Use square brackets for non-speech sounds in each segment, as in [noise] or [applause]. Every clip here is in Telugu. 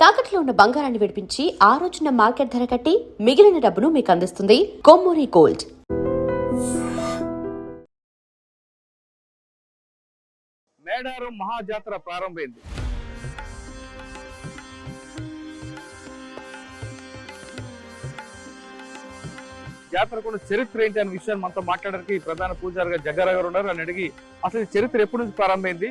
తాకట్లో ఉన్న బంగారాన్ని విడిపించి ఆ రోజున మార్కెట్ ధర కట్టి మిగిలిన డబ్బును మీకు అందిస్తుంది కొమ్మూరి గోల్డ్. మేడారం మహాజాతర ప్రారంభమైంది. జాతరకున్న చరిత్ర ఏంటి అనే విషయాన్ని మనతో మాట్లాడడానికి ప్రధాన పూజారిగా జగ్గారావు గారు ఉన్నారు. అని అడిగి అసలు చరిత్ర ఎప్పటి నుంచి ప్రారంభమైంది?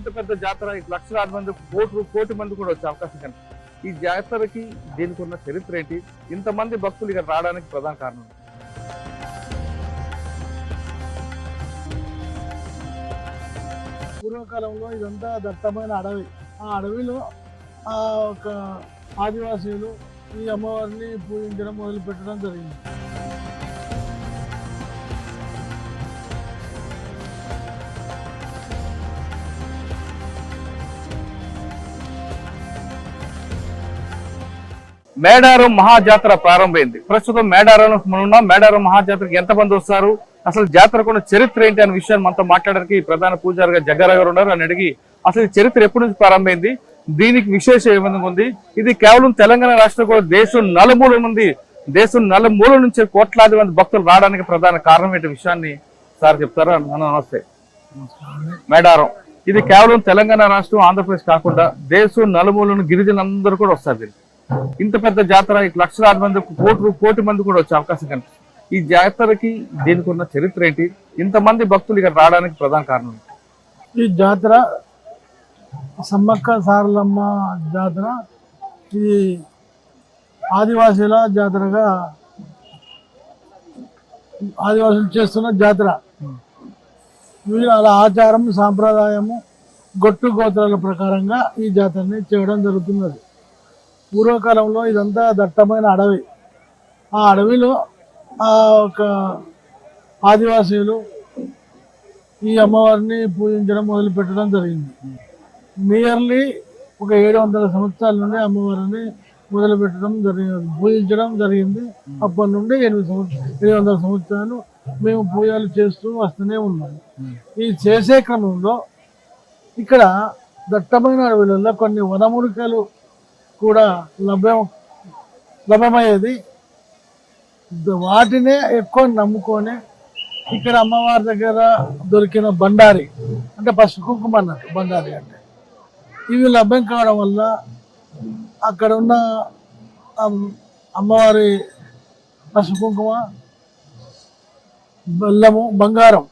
ఇంత పెద్ద జాతర లక్షల లక్షలాది మంది కోటి కోటి మంది కూడా వచ్చే అవకాశం కనిపిస్తుంది ఈ జాతరకి దీనికి ఉన్న చరిత్ర ఏంటి? ఇంతమంది భక్తులు ఇక్కడ రావడానికి ప్రధాన కారణం. పూర్వకాలంలో ఇదంతా దట్టమైన అడవి. ఆ అడవిలో ఆ ఒక ఆదివాసీలు ఈ అమ్మవారిని పూజించడం మొదలు పెట్టడం జరిగింది. మేడారం మహాజాతర ప్రారంభమైంది. ప్రస్తుతం మేడారం మనం ఉన్నాం మేడారం మహాజాతరకి ఎంతమంది వస్తారు? అసలు జాతరకున్న చరిత్ర ఏంటి అనే విషయాన్ని మనతో మాట్లాడడానికి ప్రధాన పూజారిగా జగ్గారావు గారు ఉన్నారు. అని అడిగి అసలు ఈ చరిత్ర ఎప్పటి నుంచి ప్రారంభమైంది? దీనికి విశేషం ఏమైనా ఉంది ఇది కేవలం తెలంగాణ రాష్ట్రం కూడా దేశం నలుమూల ఉంది దేశం నలుమూల నుంచి కోట్లాది మంది భక్తులు రావడానికి ప్రధాన కారణం ఏంటి విషయాన్ని సార్ చెప్తారా? అన్న నమస్తే. మేడారం. ఇది కేవలం తెలంగాణ రాష్ట్రం ఆంధ్రప్రదేశ్ కాకుండా దేశం నలుమూలను గిరిజనులందరూ కూడా వస్తారు దీనికి. ఇంత పెద్ద జాతర లక్షలాది మంది కోటి కోటి మంది కూడా వచ్చే అవకాశం కనిపిస్తుంది. ఈ జాతరకి దీనికి ఉన్న చరిత్ర ఏంటి? ఇంతమంది భక్తులు ఇక్కడ రావడానికి ప్రధాన కారణం ఈ జాతర సమ్మక్క సారలమ్మ జాతర ఇది ఆదివాసీల జాతరగా ఆదివాసులు చేస్తున్న జాతర. వీళ్ళ ఆచారం సాంప్రదాయము గొట్టు గోత్రాల ప్రకారంగా ఈ జాతరని చేయడం జరుగుతున్నది. పూర్వకాలంలో ఇదంతా దట్టమైన అడవి. ఆ అడవిలో ఆ ఒక ఆదివాసీలు ఈ అమ్మవారిని పూజించడం మొదలు పెట్టడం జరిగింది. నియర్లీ ఒక ఏడు వందల సంవత్సరాల నుండి అమ్మవారిని మొదలు పెట్టడం జరిగింది పూజించడం జరిగింది. అప్పటి నుండి ఎనిమిది సంవత్సరాలు ఏడు వందల సంవత్సరాలు మేము పూజలు చేస్తూ వస్తూనే ఉన్నాం. ఈ చేసే క్రమంలో ఇక్కడ దట్టమైన అడవులలో కొన్ని వనమురికలు కూడా లభ్యం లభ్యమయ్యేది. వాటినే ఎక్కువ నమ్ముకొని ఇక్కడ అమ్మవారి దగ్గర దొరికిన బండారి అంటే పసుపు కుంకుమ అన్నట్టు బండారి అంటే ఇవి లభ్యం కావడం వల్ల అక్కడ ఉన్న అమ్మవారి పసుపు కుంకుమ బెల్లము బంగారం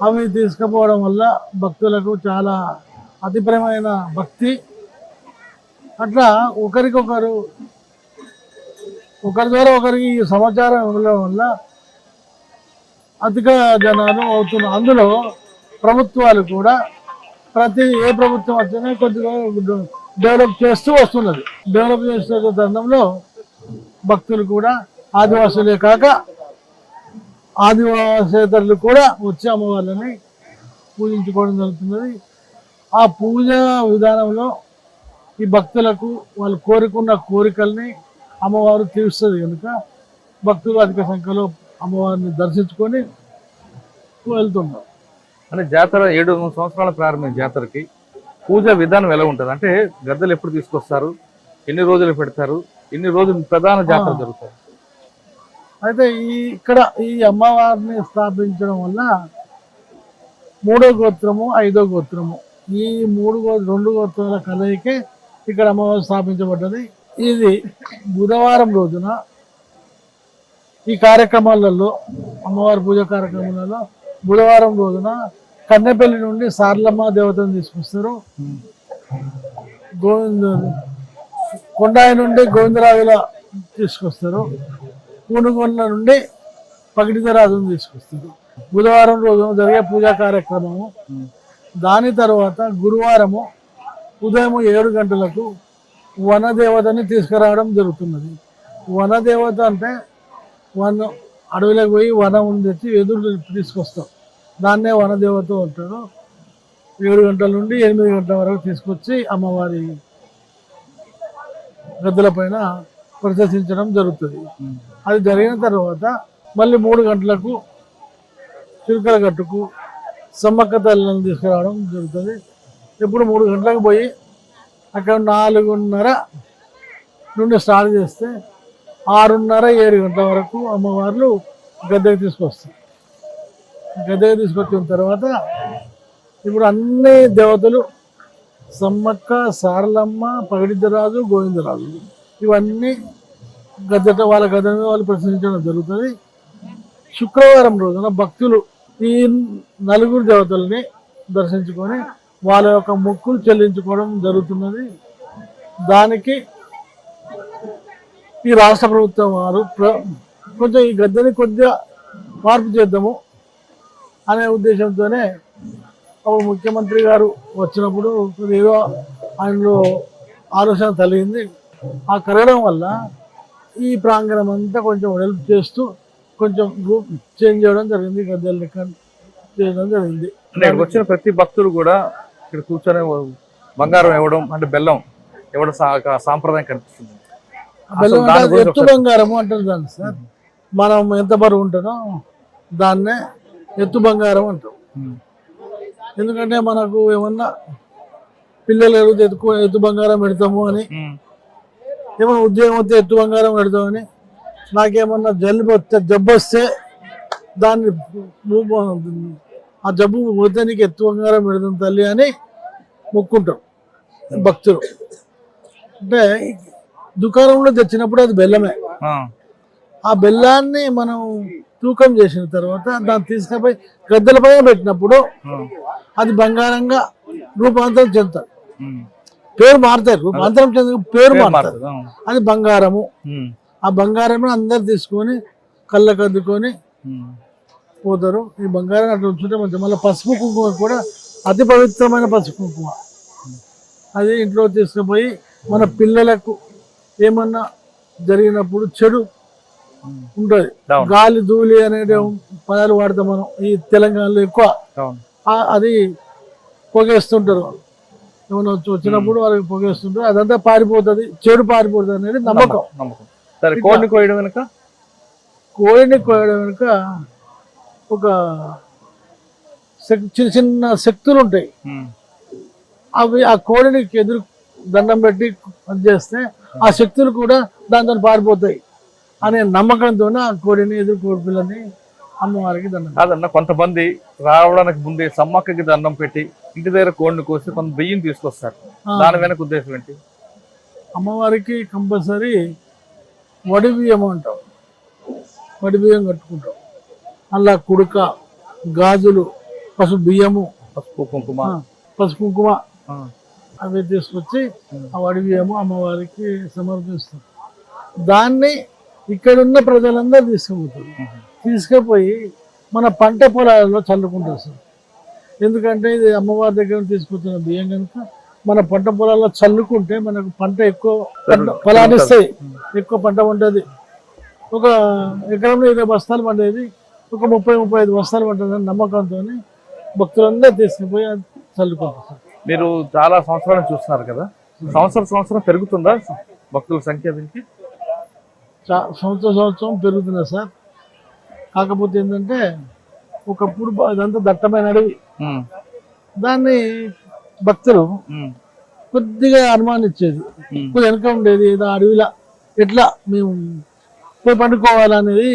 అవి తీసుకుపోవడం వల్ల భక్తులకు చాలా అతిప్రమైన భక్తి అట్లా ఒకరికొకరు ఒకరి ద్వారా ఒకరికి ఈ సమాచారం ఇవ్వడం వల్ల అధిక జనాలు అవుతున్నారు అందులో ప్రభుత్వాలు కూడా ప్రతి ఏ ప్రభుత్వం వచ్చినా కొద్దిగా డెవలప్ చేస్తూ వస్తున్నది. డెవలప్ చేస్తున్న తరుణంలో భక్తులు కూడా ఆదివాసులే కాక ఆదివాసేతరులు కూడా వచ్చి అమ్మవారిని పూజించుకోవడం జరుగుతున్నది. ఆ పూజ విధానంలో ఈ భక్తులకు వాళ్ళు కోరుకున్న కోరికల్ని అమ్మవారు తీరుస్తుంది కనుక భక్తులు అధిక సంఖ్యలో అమ్మవారిని దర్శించుకొని వెళ్తున్నారు. అంటే జాతర ఏడు సంవత్సరాల ప్రారంభమైన జాతరకి. పూజ విధానం ఎలా ఉంటుంది? అంటే గద్దలు ఎప్పుడు తీసుకొస్తారు? ఎన్ని రోజులు పెడతారు? ఎన్ని రోజులు ప్రధాన జాతర ఆ. జరుగుతాయి అయితే ఈ ఇక్కడ ఈ అమ్మవారిని స్థాపించడం వల్ల మూడో గోత్రము ఐదో గోత్రము. ఈ మూడు గో రెండు గోత్రాల కలయికే ఇక్కడ అమ్మవారు స్థాపించబడ్డది. ఇది బుధవారం రోజున ఈ కార్యక్రమాలలో అమ్మవారి పూజ కార్యక్రమాలలో బుధవారం రోజున కన్నెపల్లి నుండి సార్లమ్మ దేవతను తీసుకొస్తారు. గోవింద కొండాయి నుండి గోవిందరావుల తీసుకొస్తారు. పూనుగొండ నుండి పగిడితరాజును తీసుకొస్తారు. బుధవారం రోజున జరిగే పూజా కార్యక్రమము. దాని తర్వాత గురువారము ఉదయం ఏడు గంటలకు వనదేవతని తీసుకురావడం జరుగుతున్నది. వనదేవత అంటే వన అడవిలోకి పోయి వనం తెచ్చి ఎదురు తీసుకొస్తాం. దాన్నే వనదేవత అంటారు. ఏడు గంటల నుండి ఎనిమిది గంటల వరకు తీసుకొచ్చి అమ్మవారి గద్దెల పైన ప్రదర్శించడం జరుగుతుంది. అది జరిగిన తర్వాత మళ్ళీ మూడు గంటలకు చిలుకల గట్టుకు సమ్మక్క తల్లిని తీసుకురావడం జరుగుతుంది. ఎప్పుడు మూడు గంటలకు పోయి అక్కడ నాలుగున్నర నుండి స్టార్ట్ చేస్తే ఆరున్నర ఏడు గంటల వరకు అమ్మవార్లు గద్దెకి తీసుకొస్తారు. గద్దెకి తీసుకొచ్చిన తర్వాత ఇప్పుడు అన్ని దేవతలు సమ్మక్క సారలమ్మ పగడిద్దరాజు గోవిందరాజు ఇవన్నీ గద్దెట వాళ్ళ గద్దె మీద వాళ్ళు ప్రశ్నించడం జరుగుతుంది. శుక్రవారం రోజున భక్తులు ఈ నలుగురు దేవతల్ని దర్శించుకొని వాళ్ళ యొక్క ముక్కులు చెల్లించుకోవడం జరుగుతున్నది. దానికి ఈ రాష్ట్ర ప్రభుత్వం వారు ప్ర- కొంచెం ఈ గద్దెని కొద్దిగా మార్పు చేద్దాము అనే ఉద్దేశంతోనే అప్పుడు ముఖ్యమంత్రి గారు వచ్చినప్పుడు ఏదో ఆయనలో ఆలోచన కలిగింది ఆ కలగడం వల్ల ఈ ప్రాంగణం అంతా కొంచెం హెల్ప్ చేస్తూ కొంచెం గ్రూప్ చేంజ్ చేయడం జరిగింది. గద్దెల లెక్క చేయడం జరిగింది. వచ్చిన ప్రతి భక్తులు కూడా ఇక్కడ కూర్చొని బంగారం ఇవ్వడం అంటే బెల్లం ఇవ్వడం సాంప్రదాయం కనిపిస్తుంది బెల్లం ఎత్తు బంగారము అంటారు దాన్ని సార్ మనం ఎంత బరువు ఉంటుందో దాన్నే ఎత్తు బంగారం అంటాం. ఎందుకంటే మనకు ఏమన్నా పిల్లలు ఎదుగు ఎత్తు ఎత్తు బంగారం పెడతాము అని. ఏమన్నా ఉద్యోగం వస్తే ఎత్తు బంగారం పెడతామని నాకేమన్నా జలుబు వస్తే జబ్బు వస్తే దాన్ని ఆ జబ్బు పోతే నీకు ఎత్తు బంగారం పెడతాం తల్లి అని మొక్కుంటాం భక్తులు అంటే దుకాణంలో తెచ్చినప్పుడు అది బెల్లమే ఆ. బెల్లాన్ని మనం తూకం చేసిన తర్వాత దాన్ని తీసుకుపోయి గద్దెల పైన పెట్టినప్పుడు. అది బంగారంగా రూపాంతరం చెందుతుంది ఉమ్. పేరు మారుతారు రూపాంతరం చెందిన పేరు. ఆ. అది బంగారము. ఆ బంగారం అందరు తీసుకొని కళ్ళకు అద్దుకొని ఉమ్. పోతారు. ఈ బంగారం అట్లా ఉంచుంటే మంచిది. మళ్ళీ పసుపు కుంకుమ కూడా అతి పవిత్రమైన పసుపు కుంకుమ. అది ఇంట్లో తీసుకుపోయి మన పిల్లలకు ఏమన్నా జరిగినప్పుడు చెడు ఉంటుంది. గాలి ధూళి అనేది పదాలు వాడతాం మనం. ఈ తెలంగాణలో ఎక్కువ. అది పొగేస్తుంటారు ఏమన్నా వచ్చి- వచ్చినప్పుడు వాళ్ళకి పొగేస్తుంటారు. అదంతా పారిపోతుంది. చెడు పారిపోతుంది అనేది నమ్మకం. నమ్మకం. సరే కోడిని కోయడం వెనుక? కోడిని కోయడం వెనుక ఒక చిన్న చిన్న శక్తులు ఉంటాయి. అవి ఆ కోడిని ఎదురు దండం పెట్టి అది చేస్తే ఆ శక్తులు కూడా దాంతో పారిపోతాయి అనే నమ్మకంతో ఆ కోడిని ఎదురు కోడి పిల్లని అమ్మవారికి దండం కాదన్న కొంతమంది రావడానికి ముందే సమ్మక్కకి దండం పెట్టి ఇంటి దగ్గర కోడిని కోసి కొంత బియ్యం తీసుకొస్తారు. దాని వెనక ఉద్దేశం ఏంటి? అమ్మవారికి కంపల్సరీ వడి బియ్యం అంటాం. వడి బియ్యం కట్టుకుంటాం. అలా కుడుక గాజులు పసుపు బియ్యము పసుపు కుంకుమ. పసుపు కుంకుమ. అవి తీసుకొచ్చి ఆ. వడి బియ్యము అమ్మవారికి సమర్పిస్తాం దాన్ని ఇక్కడున్న ప్రజలందరూ తీసుకుపోతారు. తీసుకుపోయి మన పంట పొలాలలో చల్లుకుంటారు సార్. ఎందుకంటే ఇది అమ్మవారి దగ్గర నుంచి తీసుకొచ్చిన బియ్యం కనుక మన పంట పొలాల్లో చల్లుకుంటే మనకు పంట ఎక్కువ పంట ఫలాన్ని ఇస్తాయి. ఎక్కువ పంట ఉంటుంది. ఒక ఎకరంలో ఇరవై బస్తాలు పండేది. ఒక ముప్పై ముప్పై ఐదు బస్తాలు పంటుందని నమ్మకంతో భక్తులందరూ తీసుకుపోయి చల్లుకుంటారు మీరు చాలా సంవత్సరాలు చూస్తున్నారు కదా సంవత్సరం సంవత్సరం పెరుగుతుందా భక్తుల సంఖ్య దీనికి సంవత్సరం సంవత్సరం పెరుగుతున్నది సార్ కాకపోతే ఏంటంటే ఒకప్పుడు ఇదంతా దట్టమైన అడవి. దాన్ని భక్తులు. కొద్దిగా అనుమానించేది. కొద్దిగా వెనక ఉండేది ఏదో అడవిలా ఎట్లా మేము పోయి పండుకోవాలనేది.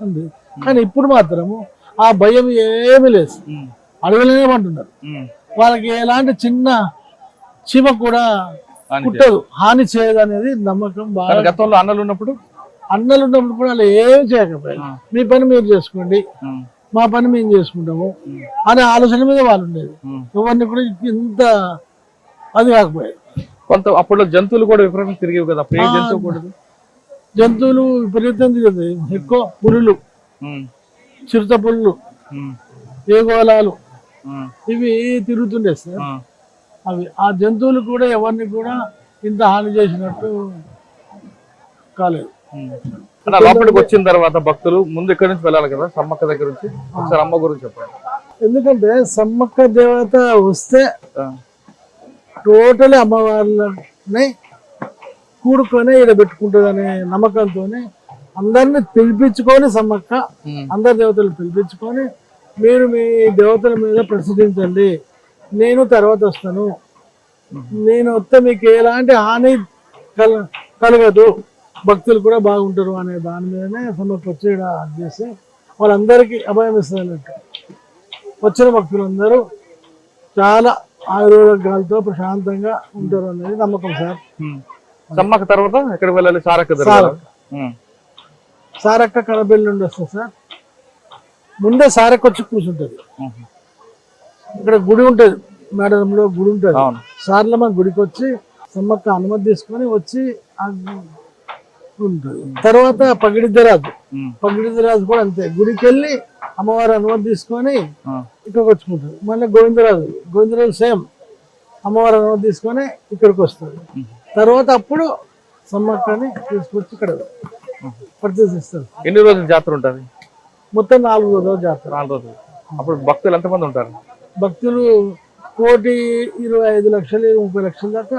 ఉంది కానీ ఇప్పుడు మాత్రము ఆ భయం ఏమీ లేదు. అడవిలోనే పంటున్నారు. వాళ్ళకి ఎలాంటి చిన్న చీమ కూడా కుట్టదు హాని చేయదు. అనేది నమ్మకం బాగా గతంలో అన్నలు ఉన్నప్పుడు? అన్నలు ఉన్నప్పుడు కూడా వాళ్ళు ఏం చేయకపోయారు. మీ పని మీరు చేసుకోండి. మా పని మేము చేసుకుంటాము అనే ఆలోచన మీద వాళ్ళు ఉండేది. ఎవరిని కూడా ఇంత అది కాకపోయాయి కొంత అప్పుడు జంతువులు కూడా విపరీతం తిరిగేవి కదా. జంతువులు విపరీతం తిరుగుతాయి ఎక్కువ పులులు ఉమ్. చిరుత. ఏగోళాలు ఉమ్. ఇవి తిరుగుతుండే సార్. అవి ఆ జంతువులు కూడా ఎవరిని కూడా ఇంత హాని చేసినట్టు కాలేదు లోపలికి వచ్చిన తర్వాత భక్తులు ముందు ఇక్కడి నుంచి వెళ్ళాలి కదా సమ్మక్క దగ్గర నుంచి ఒకసారి అమ్మ గురించి చెప్పండి ఎందుకంటే సమ్మక్క దేవత వస్తే. టోటల్ అమ్మవార్లని కూడుకొని ఇక్కడ పెట్టుకుంటుంది అనే నమ్మకంతో అందరిని పిలిపించుకొని సమ్మక్క. అందరి దేవతలు పిలిపించుకొని మీరు మీ దేవతల మీద ప్రసిద్ధించండి నేను తర్వాత వస్తాను. నేను వస్తే మీకు ఎలాంటి హాని కల కలగదు. భక్తులు కూడా బాగుంటారు అనే దాని మీదనే సమ్మక్క వచ్చి చేసి వాళ్ళందరికీ అభయం ఇస్తుంది వచ్చిన భక్తులందరూ చాలా ఆయుర్వేదాలతో ప్రశాంతంగా ఉంటారు అనేది నమ్మకం సార్. సమ్మక్క తర్వాత ఎక్కడికి వెళ్ళాలి? సారక్క సారక్క. సారక్క కడబెల్లి నుండి వస్తుంది సార్. ముందే సారక్క వచ్చి కూర్చుంటుంది. ఇక్కడ గుడి ఉంటుంది మేడంలో గుడి ఉంటుంది. సార్లమ్మ గుడికి వచ్చి సమ్మక్క అనుమతి తీసుకొని వచ్చి ఉంటుంది. తర్వాత పగిడిద్దరాజు. పగిడిద్దరాజు కూడా అంతే. గుడికి వెళ్ళి అమ్మవారి అనుమతి తీసుకొని. ఇక్కడికి వచ్చుకుంటారు మళ్ళీ గోవిందరాజు. గోవిందరాజు సేమ్. అమ్మవారి అనుమతి తీసుకొని ఇక్కడికి వస్తుంది. తర్వాత అప్పుడు సమ్మక్కని తీసుకొచ్చి ఇక్కడ ప్రతిష్ఠిస్తారు ఎన్ని రోజులు జాతర ఉంటుంది? మొత్తం నాలుగు రోజులు జాతర. నాలుగు రోజులు. అప్పుడు భక్తులు ఎంతమంది ఉంటారు? భక్తులు కోటి ఇరవై ఐదు లక్షలు ముప్పై లక్షల దాకా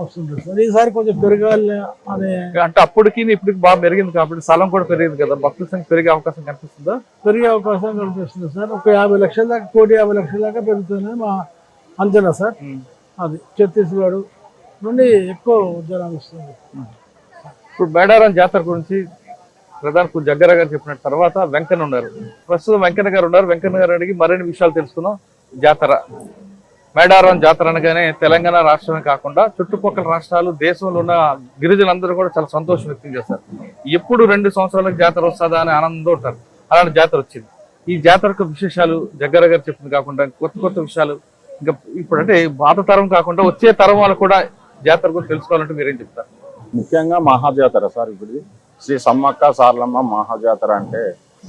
వస్తుంటారు సార్. ఈసారి కొంచెం పెరగాలి అనే అంటే అప్పటికి ఇప్పటికి బాగా పెరిగింది కాబట్టి స్థలం కూడా పెరిగింది కదా. భక్తుల సంఖ్య పెరిగే అవకాశం కనిపిస్తుందా? పెరిగే అవకాశం కనిపిస్తుంది సార్. ఒక యాభై లక్షల దాకా కోటి యాభై లక్షల దాకా పెరుగుతుందని మా అంచనా సార్. అది ఛత్తీస్గఢ్ నుండి ఎక్కువ జనాలు వస్తుంది ఇప్పుడు మేడారం జాతర గురించి ప్రధాని జగ్గర గారు చెప్పిన తర్వాత వెంకన్న ఉన్నారు. ప్రస్తుతం వెంకన్న గారు ఉన్నారు. వెంకన్న గారు అడిగి మరిన్ని విషయాలు తెలుసుకుందాం. జాతర. మేడారం జాతర అనగానే తెలంగాణ రాష్ట్రమే కాకుండా చుట్టుపక్కల రాష్ట్రాలు దేశంలో ఉన్న గిరిజనులందరూ కూడా చాలా సంతోషం వ్యక్తం చేస్తారు. ఎప్పుడు రెండు సంవత్సరాలకు జాతర వస్తుందా అని ఆనందంతో ఉంటారు. అలాంటి జాతర వచ్చింది. ఈ జాతరకు విశేషాలు జగ్గర గారు చెప్పింది కాకుండా కొత్త కొత్త విషయాలు ఇంకా ఇప్పుడు అంటే పాత తరం కాకుండా వచ్చే తరం వాళ్ళు కూడా జాతర గురించి తెలుసుకోవాలంటే మీరేం చెప్తారు? ముఖ్యంగా మహాజాతర సార్ ఇప్పుడు శ్రీ సమ్మక్క సార్లమ్మ మహాజాతర అంటే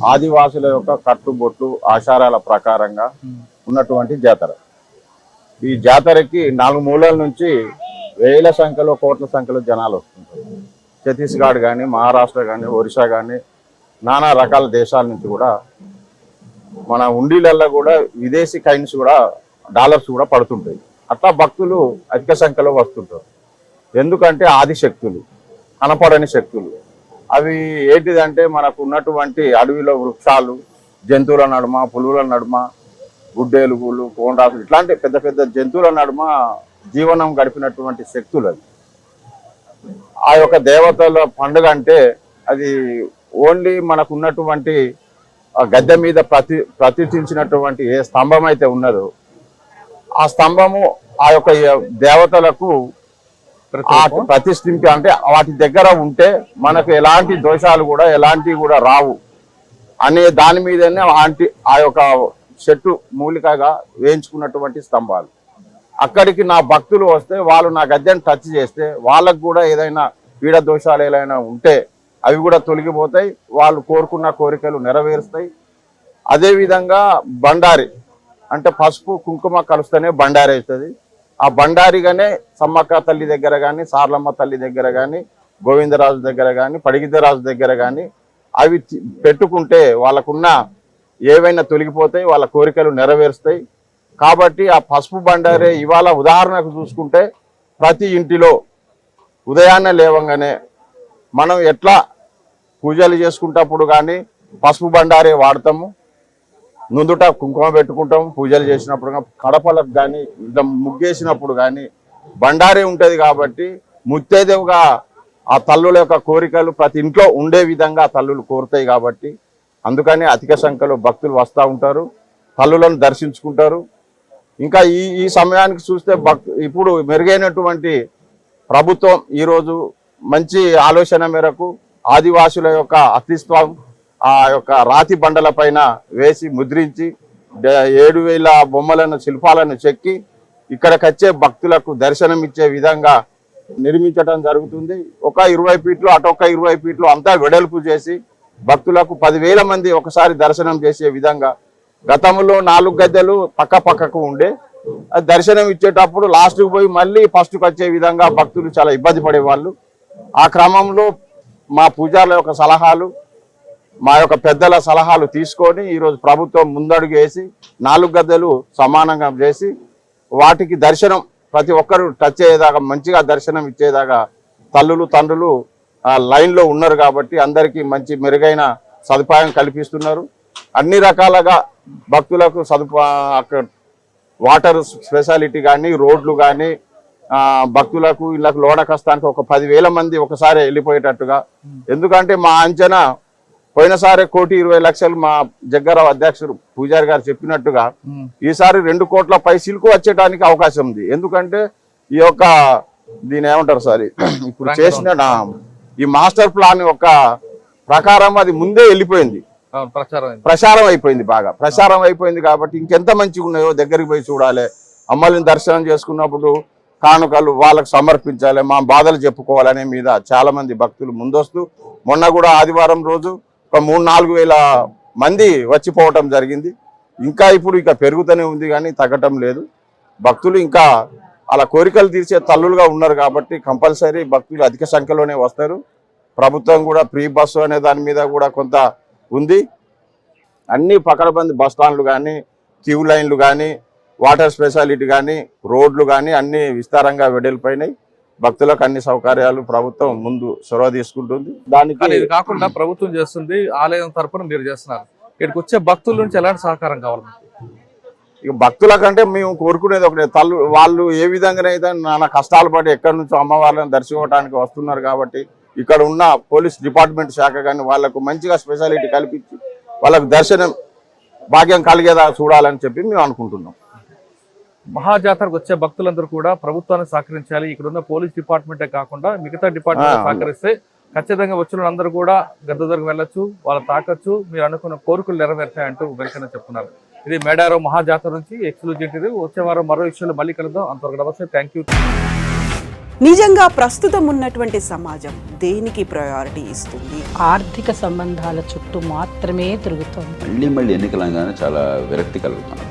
ఆదివాసుల యొక్క కట్టుబొట్టు ఆచారాల ప్రకారంగా ఉన్నటువంటి జాతర. ఈ జాతరకి నాలుగు మూలల నుంచి వేల సంఖ్యలో కోట్ల సంఖ్యలో జనాలు వస్తుంటారు. ఛత్తీస్గఢ్ కానీ మహారాష్ట్ర కానీ ఒరిస్సా కానీ నానా రకాల దేశాల నుంచి కూడా మన ఉండీలల్లో కూడా విదేశీ కైన్స్ కూడా డాలర్స్ కూడా పడుతుంటాయి. అట్లా భక్తులు అధిక సంఖ్యలో వస్తుంటారు. ఎందుకంటే ఆది శక్తులు కనపడని శక్తులు. అవి ఏంటిదంటే మనకు ఉన్నటువంటి అడవిలో వృక్షాలు జంతువుల నడుమ పులుల నడుమ గుడ్డేలుగులు కోండాసులు ఇట్లాంటి పెద్ద పెద్ద జంతువుల నడుమ జీవనం గడిపినటువంటి శక్తులు అవి ఆ యొక్క దేవతల పండుగ అంటే అది ఓన్లీ మనకు ఉన్నటువంటి గద్దె మీద ప్రతి ప్రతిష్ఠించినటువంటి ఏ స్తంభం అయితే ఉన్నదో ఆ స్తంభము ఆ యొక్క దేవతలకు ఆ ప్రతిష్ఠింపి అంటే వాటి దగ్గర ఉంటే మనకు ఎలాంటి దోషాలు కూడా ఎలాంటివి కూడా రావు. అనే దాని మీదనే ఆంటి ఆ యొక్క చెట్టు మూలికగా వేయించుకున్నటువంటి స్తంభాలు. అక్కడికి నా భక్తులు వస్తే వాళ్ళు నా గద్దెని టచ్ చేస్తే వాళ్ళకు కూడా ఏదైనా పీడ దోషాలు ఏదైనా ఉంటే అవి కూడా తొలగిపోతాయి. వాళ్ళు కోరుకున్న కోరికలు నెరవేరుస్తాయి. అదేవిధంగా బండారి అంటే పసుపు కుంకుమ కలుస్తేనే బండారి అవుతుంది. ఆ బండారిగానే సమ్మక్క తల్లి దగ్గర కానీ సార్లమ్మ తల్లి దగ్గర కానీ గోవిందరాజు దగ్గర కానీ పడిగిద్దరాజు దగ్గర కానీ అవి పెట్టుకుంటే వాళ్ళకున్న ఏవైనా తొలగిపోతాయి వాళ్ళ కోరికలు నెరవేరుస్తాయి. కాబట్టి ఆ పసుపు బండారే ఇవాళ ఉదాహరణకు చూసుకుంటే ప్రతి ఇంటిలో ఉదయాన్నే లేవంగానే మనం ఎట్లా పూజలు చేసుకుంటప్పుడు కానీ పసుపు బండారే వాడతాము. నుందుట కుంకుమ పెట్టుకుంటాం పూజలు చేసినప్పుడు కానీ కడపలకు కానీ ఇట్లా ముగ్గేసినప్పుడు కానీ బండారే ఉంటుంది కాబట్టి ముత్తేదేవుగా ఆ తల్లుల యొక్క కోరికలు ప్రతి ఇంట్లో ఉండే విధంగా తల్లులు కోరుతాయి కాబట్టి అందుకని అధిక సంఖ్యలో భక్తులు వస్తూ ఉంటారు తల్లులను దర్శించుకుంటారు. ఇంకా ఈ ఈ సమయానికి చూస్తే భక్ ఇప్పుడు మెరుగైనటువంటి ప్రభుత్వం ఈరోజు మంచి ఆలోచన మేరకు ఆదివాసుల యొక్క అతిత్వం ఆ యొక్క రాతి బండల పైన వేసి ముద్రించి ఏడు వేల బొమ్మలను శిల్పాలను చెక్కి ఇక్కడికి వచ్చే భక్తులకు దర్శనం ఇచ్చే విధంగా నిర్మించడం జరుగుతుంది. ఒక ఇరవై ఫీట్లు అటొక్క ఇరవై ఫీట్లు అంతా వెడల్పు చేసి భక్తులకు పదివేల మంది ఒకసారి దర్శనం చేసే విధంగా గతంలో నాలుగు గద్దెలు పక్క పక్కకు ఉండే. అది దర్శనం ఇచ్చేటప్పుడు లాస్ట్కి పోయి మళ్ళీ ఫస్ట్కి వచ్చే విధంగా భక్తులు చాలా ఇబ్బంది పడేవాళ్ళు. ఆ క్రమంలో మా పూజారుల యొక్క సలహాలు మా యొక్క పెద్దల సలహాలు తీసుకొని ఈరోజు ప్రభుత్వం ముందడుగు వేసి నాలుగు గద్దెలు సమానంగా చేసి వాటికి దర్శనం ప్రతి ఒక్కరు టచ్ అయ్యేదాకా మంచిగా దర్శనం ఇచ్చేదాకా తల్లులు తండ్రులు లైన్లో ఉన్నారు కాబట్టి అందరికీ మంచి మెరుగైన సదుపాయం కల్పిస్తున్నారు. అన్ని రకాలుగా భక్తులకు సదుపా అక్కడ వాటర్ స్పెషాలిటీ కానీ రోడ్లు కానీ భక్తులకు ఇళ్ళకు లోడ కష్టానికి ఒక పదివేల మంది ఒకసారి వెళ్ళిపోయేటట్టుగా. ఎందుకంటే మా అంచనా పోయినసారి కోటి ఇరవై లక్షలు మా జగ్గారావు అధ్యక్షుడు పూజారి గారు చెప్పినట్టుగా ఈసారి రెండు కోట్ల పైసలకు వచ్చేటానికి అవకాశం ఉంది. ఎందుకంటే ఈ యొక్క దీని ఏమంటారు సార్? [coughs] ఇప్పుడు చేసిన ఈ మాస్టర్ ప్లాన్ యొక్క ప్రకారం అది ముందే వెళ్ళిపోయింది. ప్రచారం అయిపోయింది బాగా. ప్రచారం అయిపోయింది కాబట్టి ఇంకెంత మంచిగా ఉన్నాయో దగ్గరికి పోయి చూడాలి. అమ్మల్ని దర్శనం చేసుకున్నప్పుడు కానుకలు వాళ్ళకు సమర్పించాలి. మా బాధలు చెప్పుకోవాలనే మీద చాలా మంది భక్తులు ముందొస్తూ. మొన్న కూడా ఆదివారం రోజు ఒక మూడు నాలుగు వేల మంది వచ్చిపోవటం జరిగింది. ఇంకా ఇప్పుడు ఇక పెరుగుతూనే ఉంది కానీ తగ్గటం లేదు. భక్తులు ఇంకా అలా కోరికలు తీర్చే తల్లులుగా ఉన్నారు కాబట్టి కంపల్సరీ భక్తులు అధిక సంఖ్యలోనే వస్తారు. ప్రభుత్వం కూడా ఫ్రీ బస్సు అనే దాని మీద కూడా కొంత ఉంది. అన్ని పకడబంది బస్ స్టాండ్లు కానీ క్యూ లైన్లు కానీ వాటర్ స్పెషాలిటీ కానీ రోడ్లు కానీ అన్నీ విస్తారంగా వెడల్పోయినాయి. భక్తులకు అన్ని సౌకర్యాలు ప్రభుత్వం ముందు చొరవ తీసుకుంటుంది. దానికి ఇది కాకుండా ప్రభుత్వం చేస్తుంది ఆలయం తరపున మీరు చేస్తున్నారు. ఇక్కడికి వచ్చే భక్తుల నుంచి ఎలాంటి సహకారం కావాలి? ఇక భక్తుల కంటే మేము కోరుకునేది ఒకటే తల్లు వాళ్ళు ఏ విధంగానైతే నాన్న కష్టాలు పడి ఎక్కడి నుంచో అమ్మవారిని దర్శించుకోవడానికి వస్తున్నారు కాబట్టి ఇక్కడ ఉన్న పోలీస్ డిపార్ట్మెంట్ శాఖ కానీ వాళ్ళకు మంచిగా స్పెషాలిటీ కల్పించి వాళ్ళకు దర్శనం భాగ్యం కలిగేదా చూడాలని చెప్పి మేము అనుకుంటున్నాం. మహాజాతరకు వచ్చే భక్తులందరూ కూడా ప్రభుత్వాన్ని సహకరించాలి. ఇక్కడ ఉన్న పోలీస్ డిపార్ట్మెంటే కాకుండా మిగతా డిపార్ట్మెంట్ సహకరిస్తే ఖచ్చితంగా వచ్చిన వాళ్ళందరూ కూడా గద్ద దగ్గర వెళ్ళొచ్చు వాళ్ళు తాకొచ్చు. మీరు అనుకున్న కోరికలు నెరవేర్తాయంటూ వెంకన్న చెప్తున్నారు ఇది మేడారం మహాజాతర నుంచి ఎక్స్క్లూజివ్ వచ్చే వారం మరో విషయంలో మళ్ళీ కలుద్దాం. అంతవరకు నమస్తే. Thank you. నిజంగా ప్రస్తుతం ఉన్నటువంటి సమాజం దేనికి ప్రయారిటీ ఇస్తుంది? ఆర్థిక సంబంధాల చుట్టూ మాత్రమే తిరుగుతోంది. మళ్ళీ మళ్ళీ ఎన్నికలు చాలా విరక్తి కలుగుతాను